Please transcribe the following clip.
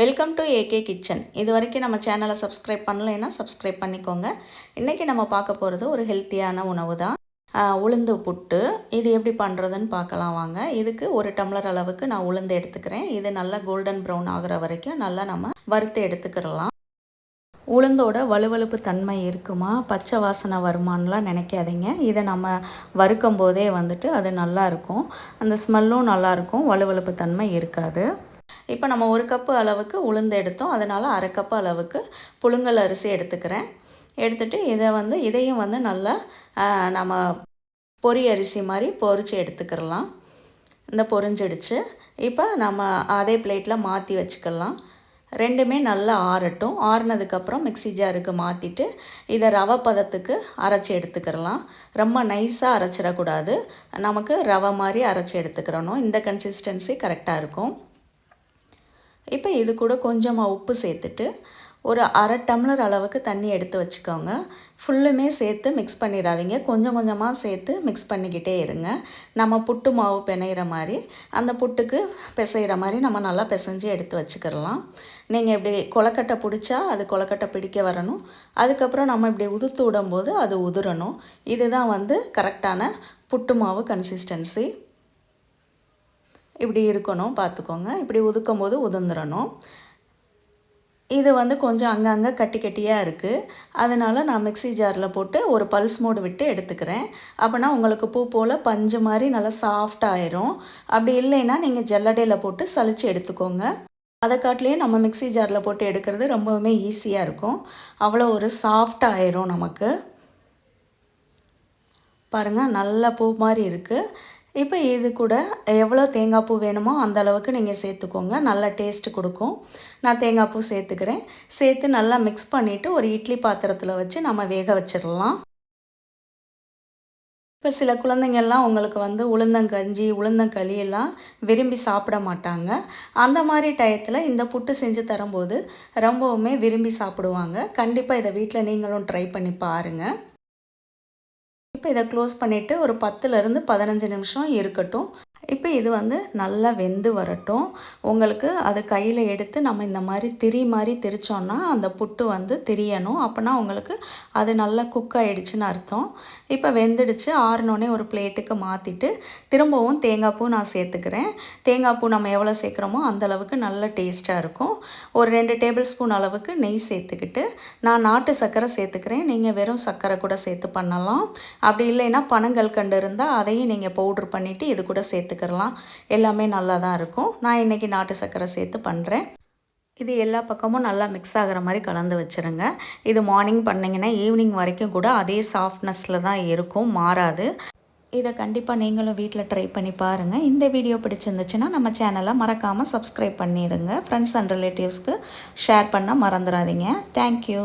Welcome to AK kitchen இது வரைக்கும் நம்ம சேனலை சப்ஸ்கிரைப் பண்ணலைன்னா சப்ஸ்கிரைப் பண்ணிக்கோங்க. இன்றைக்கி நம்ம பார்க்க போகிறது ஒரு ஹெல்த்தியான உணவு தான் உளுந்து புட்டு. இது எப்படி பண்ணுறதுன்னு பார்க்கலாம் வாங்க. இதுக்கு ஒரு டம்ளர் அளவுக்கு நான் உளுந்து எடுத்துக்கிறேன். இது நல்லா கோல்டன் ப்ரௌன் ஆகிற வரைக்கும் நல்லா நம்ம வறுத்து எடுத்துக்கிறலாம். உளுந்தோட வலுவழுப்பு தன்மை இருக்குமா? பச்சை வாசனை வருமானலாம் நினைக்காதீங்க. இதை நம்ம வறுக்கும் போதே வந்துட்டு அது நல்லாயிருக்கும் அந்த ஸ்மெல்லும் நல்லாயிருக்கும் வலுவழுப்பு தன்மை இருக்காது. இப்போ நம்ம ஒரு கப்பு அளவுக்கு உளுந்து எடுத்தோம். அதனால் அரை கப்பு அளவுக்கு புழுங்கல் அரிசி எடுத்துக்கிறேன். எடுத்துட்டு இதை வந்து இதையும் வந்து நல்லா நம்ம பொரி அரிசி மாதிரி பொரிச்சு எடுத்துக்கிறலாம். இந்த பொரிஞ்சிடுச்சு இப்போ நம்ம அதே பிளேட்டில் மாற்றி வச்சுக்கலாம். ரெண்டுமே நல்லா ஆறட்டும். ஆறுனதுக்கப்புறம் மிக்ஸி ஜாருக்கு மாற்றிட்டு இதை ரவை பதத்துக்கு அரைச்சி எடுத்துக்கிறலாம். ரொம்ப நைஸாக அரைச்சிடக்கூடாது. நமக்கு ரவை மாதிரி அரைச்சி எடுத்துக்கிறணும். இந்த கன்சிஸ்டன்சி கரெக்டாக இருக்கும். இப்போ இது கூட கொஞ்சமாக உப்பு சேர்த்துட்டு ஒரு அரை டம்ளர் அளவுக்கு தண்ணி எடுத்து வச்சுக்கோங்க. ஃபுல்லுமே சேர்த்து மிக்ஸ் பண்ணிடாதீங்க. கொஞ்சம் கொஞ்சமாக சேர்த்து மிக்ஸ் பண்ணிக்கிட்டே இருங்க. நம்ம புட்டு மாவு பிணையிற மாதிரி அந்த புட்டுக்கு பிசைகிற மாதிரி நம்ம நல்லா பிசைஞ்சு எடுத்து வச்சுக்கிறலாம் நீங்கள் இப்படி கொலக்கட்டை பிடிச்சா அது கொலக்கட்டை பிடிக்க வரணும். அதுக்கப்புறம் நம்ம இப்படி உதுத்து விடும்போது அது உதிரணும். இதுதான் வந்து கரெக்டான புட்டு மாவு கன்சிஸ்டன்சி இப்படி இருக்கணும் பார்த்துக்கோங்க. இப்படி உதுக்கும் போது உதிர்ந்துடணும் இது வந்து கொஞ்சம் அங்கங்கே கட்டி கட்டியாக இருக்குது அதனால் நான் மிக்ஸி ஜாரில் போட்டு ஒரு பல்ஸ் மோடு விட்டு எடுத்துக்கிறேன். அப்போனா உங்களுக்கு பூ போல் பஞ்சு மாதிரி நல்லா சாஃப்ட் ஆயிரும். அப்படி இல்லைன்னா நீங்கள் ஜல்லடையில் போட்டு சளிச்சு எடுத்துக்கோங்க. அதை காட்டிலேயே நம்ம மிக்ஸி ஜாரில் போட்டு எடுக்கிறது ரொம்பவுமே ஈஸியாக இருக்கும். அவ்வளோ ஒரு சாஃப்ட் ஆயிரும் நமக்கு. பாருங்கள் நல்ல பூ மாதிரி இருக்குது இப்போ இது கூட எவ்வளோ தேங்காய் பூ வேணுமோ அந்த அளவுக்கு நீங்கள் சேர்த்துக்கோங்க. நல்ல டேஸ்ட் கொடுக்கும். நான் தேங்காய் பூ சேர்த்துக்கிறேன். சேர்த்து நல்லா மிக்ஸ் பண்ணிவிட்டு ஒரு இட்லி பாத்திரத்தில் வச்சு நம்ம வேக வச்சிடலாம். இப்போ சில குழந்தைங்கள்லாம் உங்களுக்கு வந்து உளுந்தங்கஞ்சி உளுந்தங்களி எல்லாம் விரும்பி சாப்பிட மாட்டாங்க. அந்த மாதிரி டயத்தில் இந்த புட்டு செஞ்சு தரும்போது ரொம்பவுமே விரும்பி சாப்பிடுவாங்க. கண்டிப்பாக இதை வீட்டில் நீங்களும் ட்ரை பண்ணி பாருங்கள் இதை க்ளோஸ் பண்ணிவிட்டு ஒரு பத்துலேருந்து பதினஞ்சு நிமிஷம் இருக்கட்டும். இப்போ இது வந்து நல்லா வெந்து வரட்டும். உங்களுக்கு அது கையில் எடுத்து நம்ம இந்த மாதிரி திரி மாதிரி திரிச்சோன்னா அந்த புட்டு வந்து திரியணும். அப்போனா உங்களுக்கு அது நல்லா குக் ஆகிடுச்சின்னு அர்த்தம். இப்போ வெந்துடுச்சு. ஆறினோடனே ஒரு பிளேட்டுக்கு மாற்றிட்டு திரும்பவும் தேங்காய் பூ நான் சேர்த்துக்கிறேன். தேங்காய் பூ நம்ம எவ்வளோ சேர்க்குறோமோ அந்த அளவுக்கு நல்ல டேஸ்ட்டாக இருக்கும். ஒரு ரெண்டு டேபிள் ஸ்பூன் அளவுக்கு நெய் சேர்த்துக்கிட்டு நான் நாட்டு சர்க்கரை சேர்த்துக்கிறேன். நீங்கள் வெறும் சர்க்கரை கூட சேர்த்து பண்ணலாம். அப்படி இல்லைன்னா பனங்கல்கண்டு இருந்தால் அதையும் நீங்கள் பவுட்ரு பண்ணிவிட்டு இது கூட சேர்த்துக்கலாம் எல்லாமே நல்லா தான் இருக்கும். நான் இன்றைக்கி நாட்டு சர்க்கரை சேர்த்து பண்ணுறேன் இது எல்லா பக்கமும் நல்லா மிக்ஸ் ஆகிற மாதிரி கலந்து வச்சுருங்க. இது மார்னிங் பண்ணிங்கன்னா ஈவினிங் வரைக்கும் கூட அதே சாஃப்ட்னஸில் தான் இருக்கும் மாறாது. இதை கண்டிப்பாக நீங்களும் வீட்டில் ட்ரை பண்ணி பாருங்கள் இந்த வீடியோ பிடிச்சிருந்துச்சுன்னா நம்ம சேனலை மறக்காமல் சப்ஸ்கிரைப் பண்ணிடுங்க ஃப்ரெண்ட்ஸ் அண்ட் ரிலேட்டிவ்ஸ்க்கு ஷேர் பண்ண மறந்துடாதீங்க. தேங்க்யூ